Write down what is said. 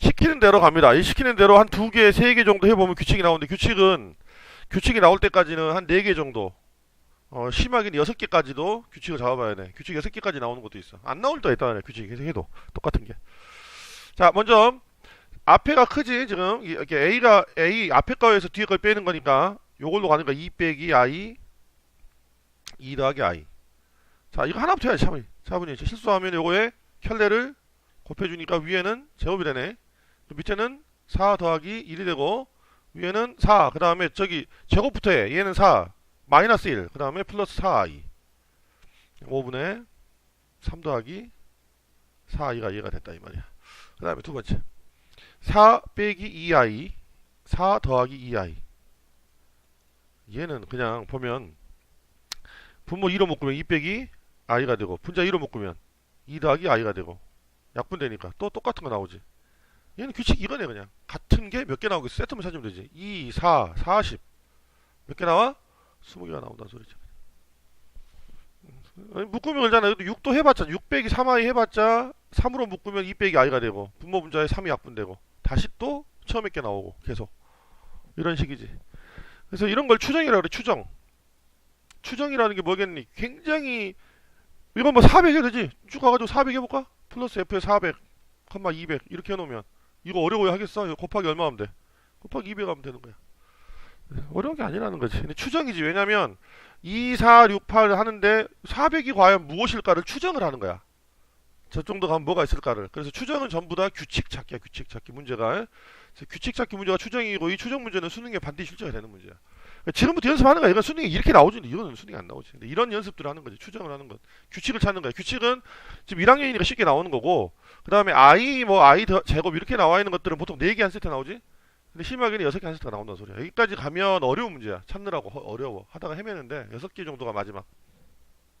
시키는 대로 갑니다. 이 시키는 대로 한 두 개, 세 개 정도 해보면 규칙이 나오는데 규칙은 규칙이 나올 때까지는 한 네 개 정도 어, 심하게는 여섯 개까지도 규칙을 잡아봐야 돼. 규칙 여섯 개까지 나오는 것도 있어. 안 나올 때가 있다. 규칙 계속 해도 똑같은 게. 자, 먼저 앞에가 크지 지금 이렇게 A가 A 앞에 거에서 뒤에 걸 빼는 거니까 요걸로 가는 거2 빼기 I 2 더하기 I. 자, 이거 하나부터 해야지 차분히. 차분히 실수하면 요거에 켤레를 곱해주니까 위에는 제곱이 되네. 그 밑에는 4 더하기 1이 되고 위에는 4. 그 다음에 저기 제곱부터 해. 얘는 4. 마이너스 1. 그 다음에 플러스 4i. 5분의 3 더하기 4i가 얘가 됐다 이 말이야. 그 다음에 두 번째. 4 빼기 2i. 4 더하기 2i. 얘는 그냥 보면 분모 2로 묶으면 2 빼기 i가 되고 분자 2로 묶으면 2 더하기 i가 되고 약분되니까 또 똑같은 거 나오지. 얘는 규칙 이거네 그냥. 같은 게 몇 개 나오겠어. 세트만 찾으면 되지. 2, 4, 40. 몇 개 나와? 20개가 나온다는 소리죠. 아니, 묶으면 그러잖아. 6도 해봤자 6 빼기 3i 해봤자 3으로 묶으면 2 빼기 i가 되고 분모 분자에 3이 약분되고 다시 또 처음에 게 나오고 계속 이런 식이지. 그래서 이런 걸 추정이라고 그래. 추정. 추정이라는 게 뭐겠니? 굉장히 이건 뭐 400 해야 되지. 쭉 가가지고 400 해볼까? 플러스 f에 400, 컴마 200 이렇게 해놓으면 이거 어려워야 하겠어? 이거 곱하기 얼마 하면 돼? 곱하기 200 하면 되는 거야. 어려운 게 아니라는 거지. 근데 추정이지. 왜냐면 2, 4, 6, 8 하는데 400이 과연 무엇일까를 추정을 하는 거야. 저 정도 가면 뭐가 있을까를. 그래서 추정은 전부 다 규칙 찾기야. 규칙 찾기 문제가. 규칙 찾기 문제가 추정이고 이 추정 문제는 수능에 반드시 출제가 되는 문제야. 지금부터 연습하는 거야. 이건 수능에 이렇게 나오지. 이거는 수능에 안 나오지. 근데 이런 연습들을 하는 거지. 추정을 하는 것. 규칙을 찾는 거야. 규칙은 지금 1학년이니까 쉽게 나오는 거고 그 다음에 i 뭐 i 더 제곱 이렇게 나와 있는 것들은 보통 4개 한 세트 나오지. 근데 심하게는 6개 한 세트가 나온다는 소리야. 여기까지 가면 어려운 문제야. 찾느라고 허- 어려워. 하다가 헤매는데 6개 정도가 마지막.